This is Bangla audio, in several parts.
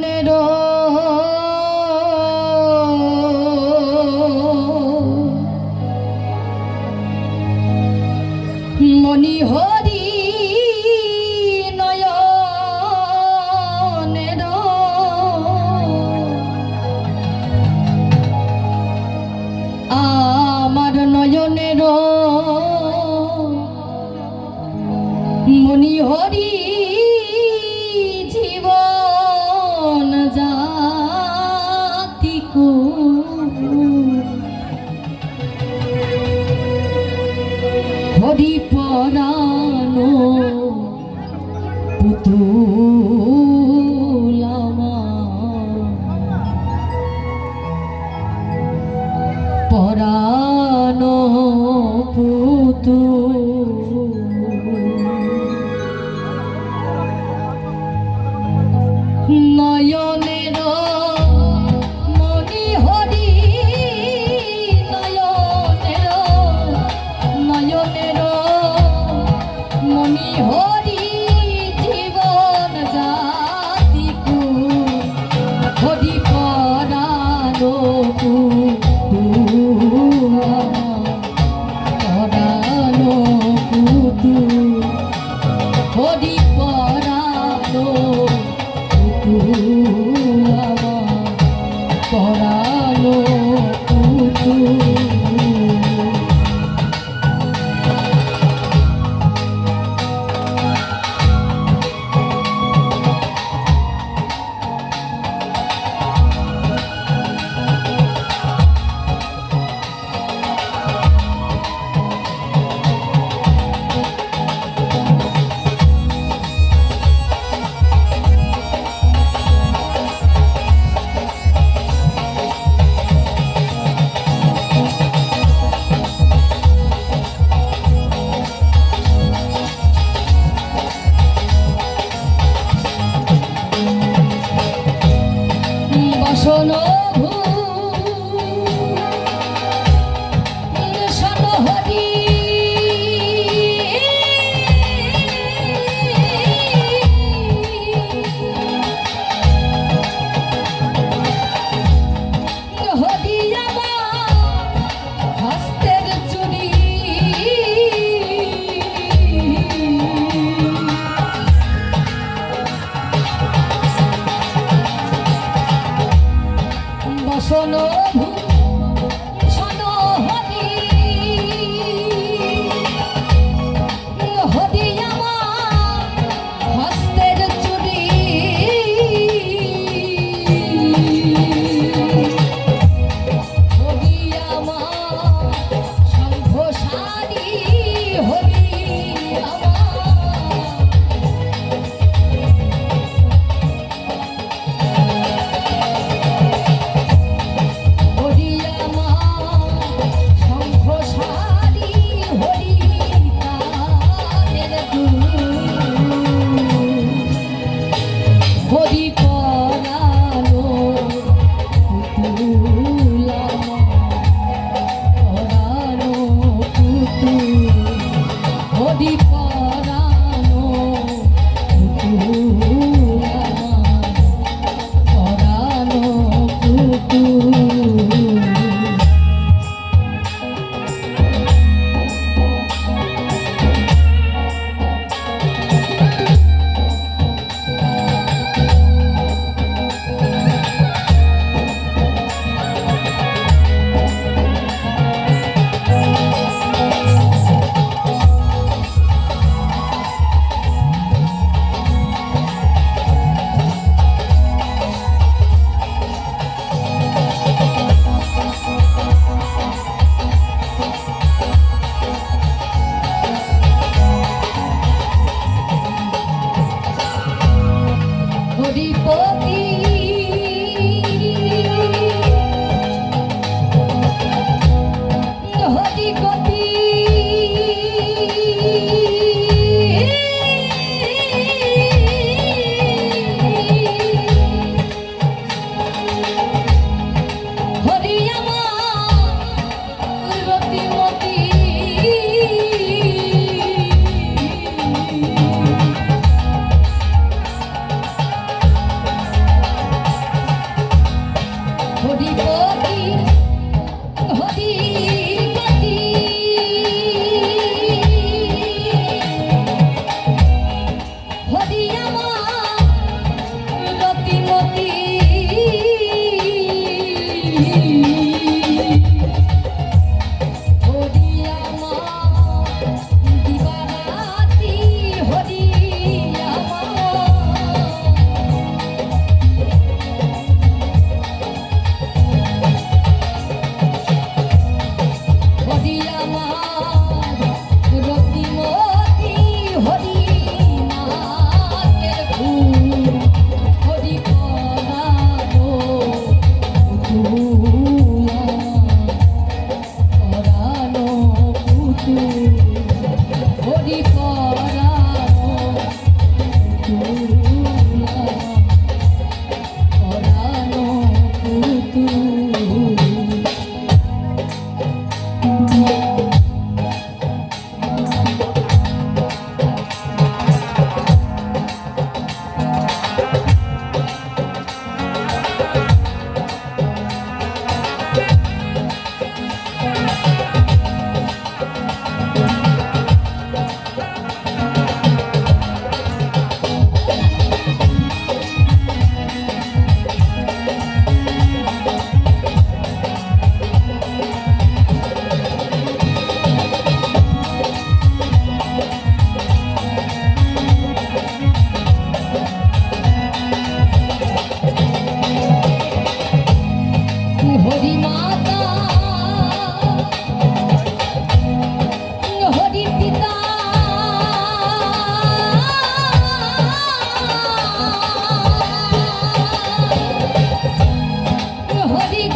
নয়নের হরি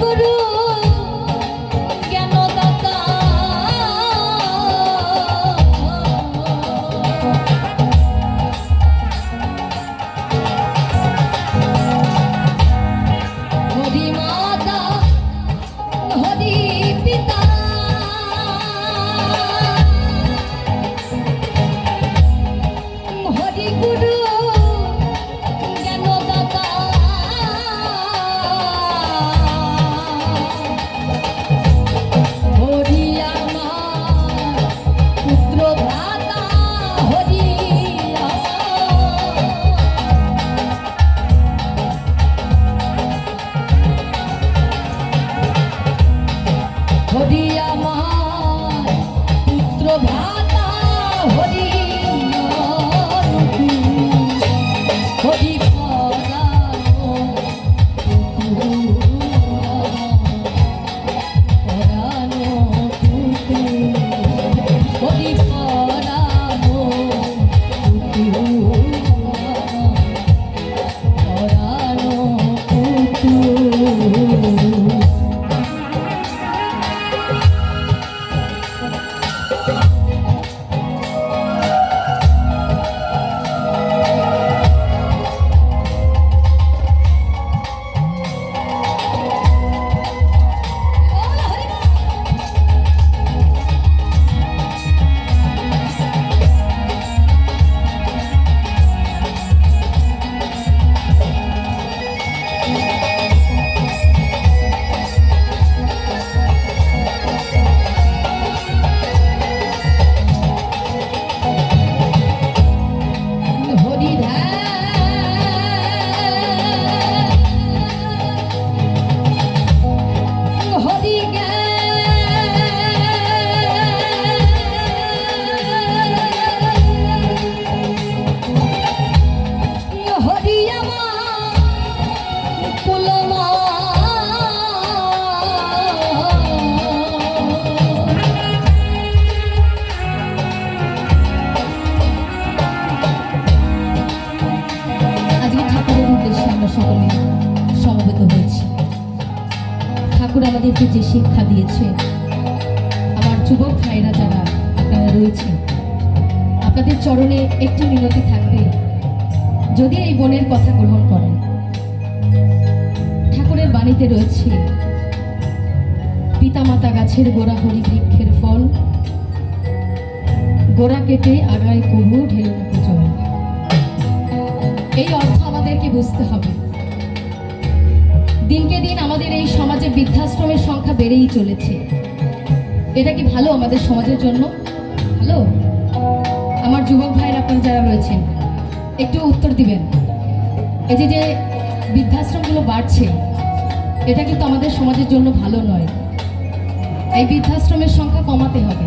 গুরু শিক্ষা দিয়েছে। আমার যুবক ভাইরা যারা আপনারা রয়েছেন, আপনাদের চরণে একটি মিনতি থাকবে। যদি এই বনের কথা গ্রহণ করেন, ঠাকুরের বাণীতে রয়েছে, পিতামাতা গাছের গোড়া হরি বৃক্ষের ফল, গোড়া কেটে আগায় কবু ঢেলে এই অর্থ আমাদেরকে বুঝতে হবে। দিনকে দিন আমাদের এই সমাজে বৃদ্ধাশ্রমের সংখ্যা বেড়েই চলেছে। এটা কি ভালো আমাদের সমাজের জন্য? ভালো? আমার যুবক ভাইয়ের আপনারা যারা রয়েছেন, একটু উত্তর দিবেন। এই যে যে বৃদ্ধাশ্রমগুলো বাড়ছে, এটা কিন্তু আমাদের সমাজের জন্য ভালো নয়। এই বৃদ্ধাশ্রমের সংখ্যা কমাতে হবে।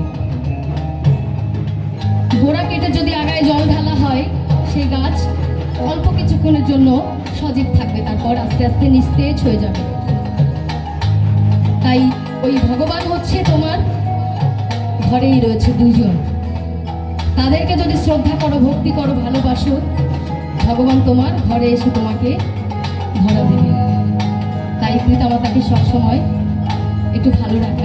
গোড়া কেটে যদি আগায় জল ঢালা হয়, সেই গাছ অল্প কিছুক্ষণের জন্য সজীব থাকবে, তারপর আস্তে আস্তে নিস্তেজ হয়ে যাবে। তাই ওই ভগবান হচ্ছে তোমার ঘরেই রয়েছে দুজন তাদেরকে যদি শ্রদ্ধা করো, ভক্তি করো, ভালোবাসো, ভগবান তোমার ঘরে এসে তোমাকে ধরা দেবে। তাই পিতামাতাকে সবসময় একটু ভালো রাখার